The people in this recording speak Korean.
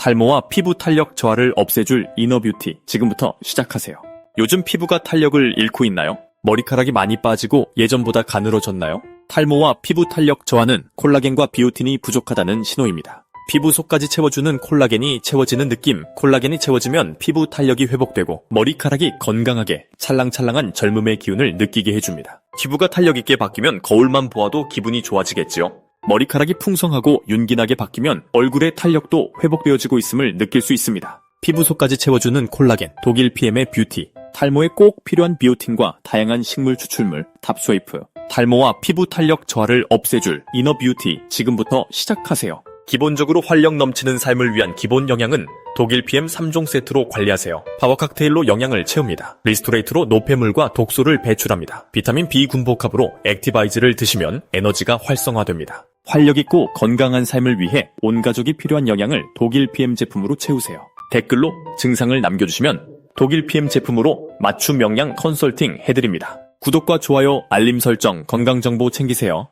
탈모와 피부 탄력 저하를 없애줄 이너뷰티 지금부터 시작하세요. 요즘 피부가 탄력을 잃고 있나요? 머리카락이 많이 빠지고 예전보다 가늘어졌나요? 탈모와 피부 탄력 저하는 콜라겐과 비오틴이 부족하다는 신호입니다. 피부 속까지 채워주는 콜라겐이 채워지는 느낌. 콜라겐이 채워지면 피부 탄력이 회복되고 머리카락이 건강하게 찰랑찰랑한 젊음의 기운을 느끼게 해줍니다. 피부가 탄력 있게 바뀌면 거울만 보아도 기분이 좋아지겠지요. 머리카락이 풍성하고 윤기나게 바뀌면 얼굴의 탄력도 회복되어지고 있음을 느낄 수 있습니다. 피부 속까지 채워주는 콜라겐, 독일 PM의 뷰티, 탈모에 꼭 필요한 비오틴과 다양한 식물 추출물, 탑스웨이프, 탈모와 피부 탄력 저하를 없애줄 이너 뷰티 지금부터 시작하세요. 기본적으로 활력 넘치는 삶을 위한 기본 영양은 독일 PM 3종 세트로 관리하세요. 파워 칵테일로 영양을 채웁니다. 리스토레이트로 노폐물과 독소를 배출합니다. 비타민 B 군복합으로 액티바이즈를 드시면 에너지가 활성화됩니다. 활력 있고 건강한 삶을 위해 온 가족이 필요한 영양을 독일 PM 제품으로 채우세요. 댓글로 증상을 남겨주시면 독일 PM 제품으로 맞춤 영양 컨설팅 해드립니다. 구독과 좋아요, 알림 설정, 건강 정보 챙기세요.